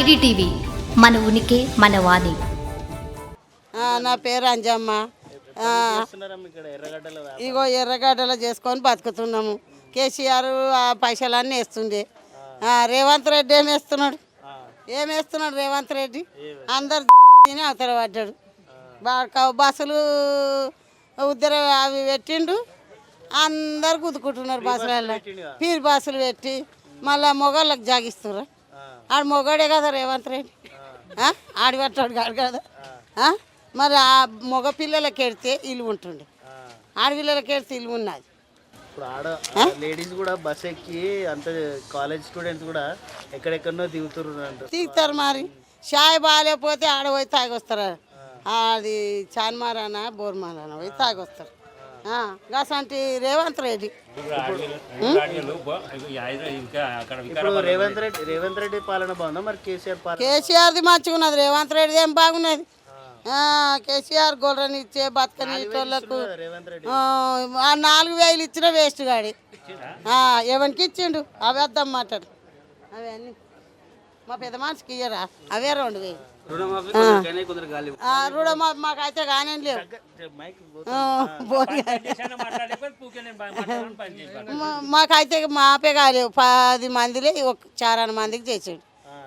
IDTV మన ఉనికి మన వాణి. ఆ, నా పేరు అంజమ్మ. ఆ, చేస్తున్నారమ్మ ఇక్కడ ఎర్రగడ్డల వ్యాపారం. ఇగో ఎర్రగడ్డలు చేసుకొని బతుకుతున్నాము. కేసీఆర్ ఆ పైసలన్నీ వేస్తుండే. ఆ, రేవంత్ రెడ్డి ఏం వేస్తున్నాడు? ఏం వేస్తున్నాడు రేవంత్ రెడ్డి? అందరు తిని అవతల పడ్డాడు. బాగా బస్సులు ఉద్దర అవి పెట్టిండు. అందరు గుద్దుకుంటున్నారు బస్సులలో. పీరు బస్సులు పెట్టి మళ్ళా మొగోళ్ళకి జాగిస్తున్నారు ఆడు మొగాడే కదా రేవంత్ రెడ్డి. ఆ? ఆడి పట్టాడు కాదు? మరి ఆ మగ పిల్లలకి ఎడితే ఇల్లు ఉంటుండే. ఆడపిల్లలకి ఎడితే ఇల్లు ఉన్నది. ఇప్పుడు ఆడ లేడీస్ కూడా బస్ ఎక్కి అంత కాలేజ్ స్టూడెంట్స్ కూడా ఎక్కడెక్కడనో దిగుతున్నారు తీస్తారు మరి. షాయ్ బాగాలేకపోతే ఆడ పోయి తాగొస్తారు. అది చాన్మారానా బోర్మారానా పోయి తాగొస్తారు. గసంటి రేవంత్ రెడ్డి. రేవంత్ రెడ్డి రేవంత్ రెడ్డి పాలన బాగుందా? మరి కేసీఆర్ పాలన కేసీఆర్ది మంచిగా ఉన్నది రేవంత్ రెడ్డి ఏం బాగున్నది? ఆ, కేసీఆర్ గొర్రెని ఇచ్చే బతకని రెడ్డి? ఆ, నాలుగు వేలు ఇచ్చిన వేస్ట్ గాడి. ఆ, ఎవరికి ఇచ్చిండు? అవి వద్దాం మాట్లాడు అవే అన్ని. మా పెద్ద మనిషికి ఇయ్యరా? అవే రెండు వేలు. ఆ, రుణమాఫీ మాకైతే కానీ లేవు. మైక్ ఆ, పోనీ. మా- మాకైతే మాపే కాలేవు పది మందిలే ఒక చారాన మందికి చేసాడు.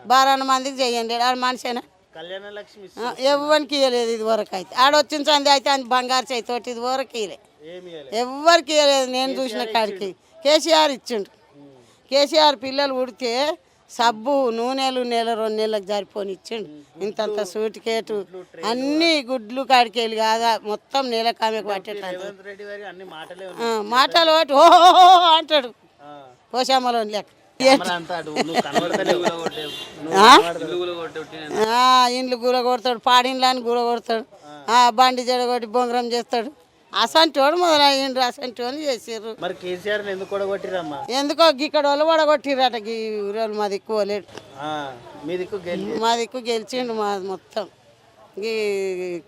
బారాన మందికి చేయండి. ఆడ మనిషేనా? కళ్యాణ లక్ష్మి ఆ, ఎవ్వరికి ఇవ్వలేదు ఇది వరకు అయితే. ఆడొచ్చిన సంది అయితే ఆయన బంగారు చేతితోటి ఇది వరకు ఇవ్వలే. ఎవ్వరికి ఇవ్వలేదు నేను చూసిన కాడికి. కేసీఆర్ ఇచ్చిండు. కేసీఆర్ పిల్లలు ఉడితే సబ్బు నూనెలు నెల రెండు నెలలకు సరిపోని ఇచ్చిండు. ఇంతంత సూటికేటు అన్ని గుడ్లు కాడికెళ్ళి కాగా కాదా మొత్తం నెలకు కామెకు పట్టేటంత. మాటలు ఒకటి ఓ అంటాడు. ఆ. పోషామలో లెక్క ఇండ్లు గుర కొడతాడు పాడిండ్లని గుర కొడతాడు బండి జడగొట్టి బొంగరం చేస్తాడు. అసంటోడు మొదలయ్యిండ్రు అసంటోని చేసిర్రు. మరి కేసీఆర్ ఎందుకు కొడగొట్టిరమ్మా ఎందుకో గిక్కడ వాళ్ళు పడగొట్టిరట గీ ఊరోళ్ళు మా దిక్కు పోలేడు మీ దిక్కు మా దిక్కు గెలిచిండు మా మొత్తం. ఈ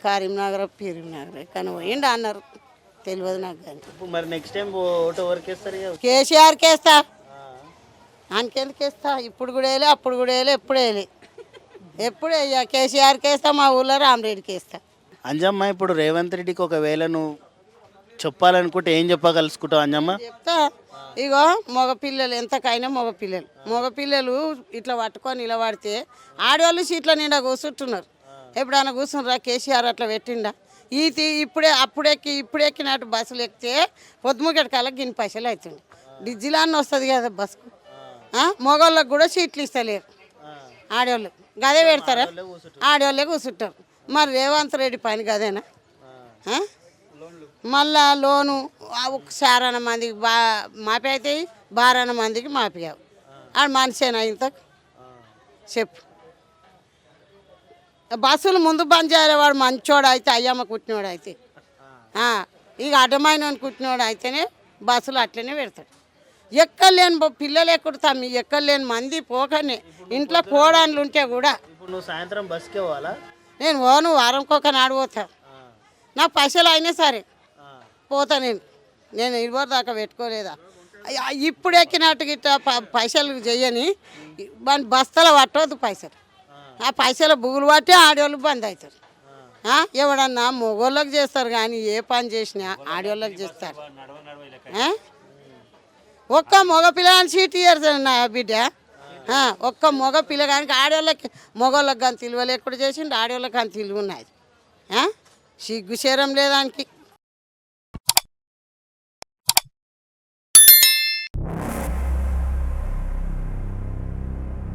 కరీంనగర్ పీరీంనగర్ కానీ పోయిండు అన్నారు. తెలియదు నాకు కానీ. మరి నెక్స్ట్ టైం ఓటు ఎవరికి వేస్తారు ఇక? కేసీఆర్కి వేస్తా. ఆ, ఆయనకెందుకు వేస్తా? ఇప్పుడు కూడా వేయలే అప్పుడు కూడా వేయలే ఎప్పుడు వేయలే. ఎప్పుడు కేసీఆర్కి వేస్తా మా ఊళ్ళో రామరెడ్డికి వేస్తా. అంజమ్మ ఇప్పుడు రేవంత్ రెడ్డికి ఒకవేళ నువ్వు చెప్పాలనుకుంటే ఏం చెప్పగలుసుకుంటావు అంజమ్మ చెప్తా. ఇగో మగ పిల్లలు ఎంతకైనా మగ పిల్లలు. మగ పిల్లలు ఇట్లా పట్టుకొని నిలబడితే ఆడవాళ్ళు సీట్ల నిండా కూర్చుంటున్నారు. ఎప్పుడైనా కూర్చున్నారా? కేసీఆర్ అట్లా పెట్టిండా? ఈ ఇప్పుడే అప్పుడెక్కి ఇప్పుడెక్కినట్టు బస్సులు ఎక్కితే పొద్దుముగటి కల్లా గిన్ని పైసలు అవుతుంది డిజిలాన్ని వస్తుంది కదా బస్సు మగవాళ్ళకి కూడా సీట్లు ఇస్తలేరు. ఆడవాళ్ళు గదే పెడతారా? ఆడవాళ్ళే కూర్చుంటారు మరి రేవంత్ రెడ్డి పని గదేనా? మళ్ళా లోను సారన మందికి బా మాపి అవుతాయి బారన మందికి మాపియావు ఆడు మనిషేనా ఇంత? చెప్పు. బస్సులు ముందు బంద్ చేయాలి వాడు మంచోడు అయితే అయ్యమ్మ కుట్టినోడు అయితే. ఇక అడ్డమైన కుట్టినోడు అయితేనే బస్సులు అట్లనే పెడతాడు. ఎక్కలేని పిల్లలు ఎక్కుతాం ఎక్కలేని మంది పోకనే. ఇంట్లో కోడాన్లు ఉంటే కూడా. నువ్వు సాయంత్రం బస్కే పోవాలా? నేను పోను వారంకొక నాడు పోతా. నా పైసలు అయినా సరే. పోతా నేను. నేను ఇరవై దాకా పెట్టుకోలేదా. ఇప్పుడు ఎక్కినట్టు గిట్ట ప- పైసలు చెయ్యని. మన బస్తల పట్టవద్దు పైసలు. ఆ పైసల బుగులు పట్టి ఆడవాళ్ళు బంద్ అవుతారు ఎవడన్నా మొగోళ్ళకి చేస్తారు కానీ ఏ పని చేసినా ఆడవాళ్ళకి చేస్తారు. ఒక్క మగ పిల్లగాని సీట్ ఇయ్యారు నా బిడ్డ. ఒక్క మగ పిల్లగానికి ఆడవాళ్ళకి మగవాళ్ళకి కానీ తెలివ లేకుండా చేసిండు ఆడవాళ్ళకి కానీ తెలివి ఉన్నది సిగ్గు శరం లేదానికి